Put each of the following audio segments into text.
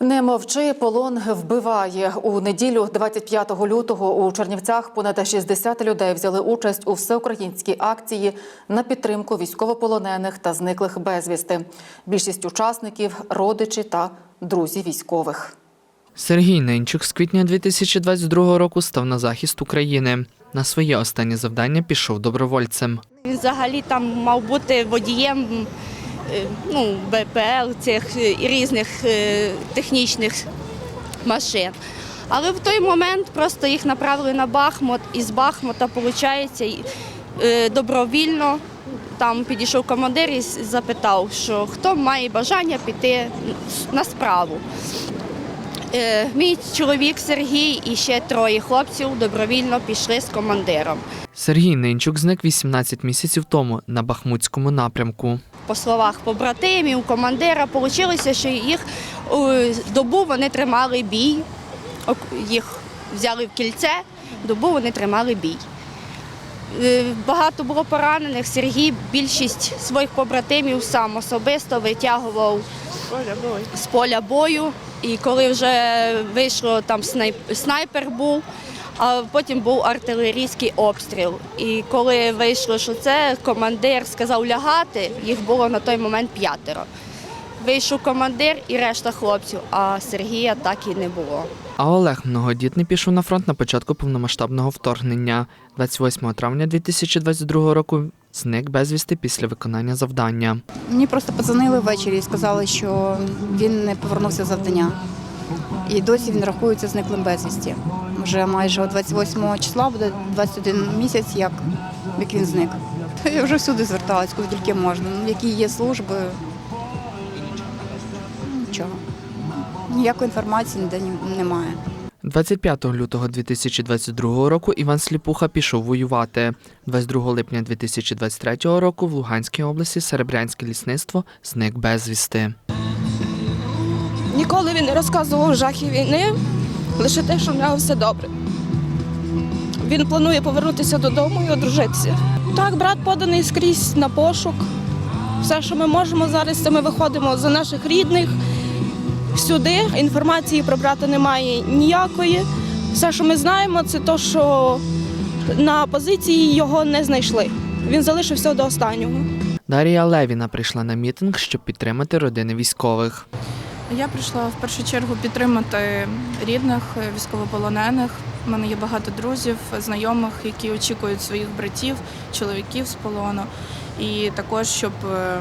Не мовчи, полон вбиває. У неділю 25 лютого у Чернівцях понад 60 людей взяли участь у всеукраїнській акції на підтримку військовополонених та зниклих безвісти. Більшість учасників родичі та друзі військових. Сергій Ненчук з квітня 2022 року став на захист України. На своє останнє завдання пішов добровольцем. Він взагалі там мав бути водієм ну, БПЛ, цих е, різних е, технічних машин. Але в той момент просто їх направили на Бахмут, і з Бахмута, виходить, е, добровільно там підійшов командир і запитав, що хто має бажання піти на справу. Е, Мій чоловік Сергій і ще троє хлопців добровільно пішли з командиром. Сергій Ненчук зник 18 місяців тому на Бахмутському напрямку. По словах побратимів, командира, вийшло, що їх е, добу вони тримали бій, їх взяли в кільце, добу вони тримали бій. Е, Багато було поранених. Сергій більшість своїх побратимів сам особисто витягував з поля бою. І коли вже вийшло, там снайп- снайпер був, а потім був артилерійський обстріл. І коли вийшло, що це командир сказав лягати, їх було на той момент п'ятеро. Вийшов командир і решта хлопців, а Сергія так і не було. А Олег многодітний пішов на фронт на початку повномасштабного вторгнення. 28 травня 2022 року зник безвісти після виконання завдання. Мені просто подзвонили ввечері і сказали, що він не повернувся з завдання. І досі він рахується зниклим безвісті. Вже майже 28 числа буде 21 місяць, як, як він зник. Я вже всюди зверталась, куди тільки можна. Ну, Які є служби. Нічого. Ніякої інформації ніде ні- немає. 25 лютого 2022 року Іван Сліпуха пішов воювати. 22 липня 2023 року в Луганській області Серебрянське лісництво зник безвісти. Ніколи він не розказував жахів війни, лише те, що в нього все добре. Він планує повернутися додому і одружитися. Так, брат поданий скрізь на пошук. Все, що ми можемо зараз, це ми виходимо за наших рідних сюди. Інформації про брата немає ніякої. Все, що ми знаємо, це те, що на позиції його не знайшли. Він залишився до останнього. Дарія Левіна прийшла на мітинг, щоб підтримати родини військових. Я прийшла в першу чергу підтримати рідних військовополонених. У мене є багато друзів, знайомих, які очікують своїх братів, чоловіків з полону. І також щоб е,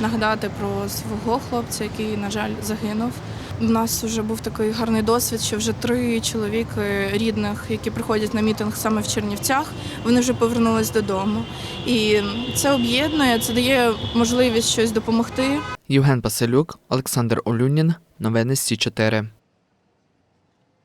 нагадати про свого хлопця, який, на жаль, загинув. У нас вже був такий гарний досвід, що вже три чоловіки рідних, які приходять на мітинг саме в Чернівцях, вони вже повернулись додому. І це об'єднує, це дає можливість щось допомогти. Євген Паселюк, Олександр Олюнін. Новини Сі 4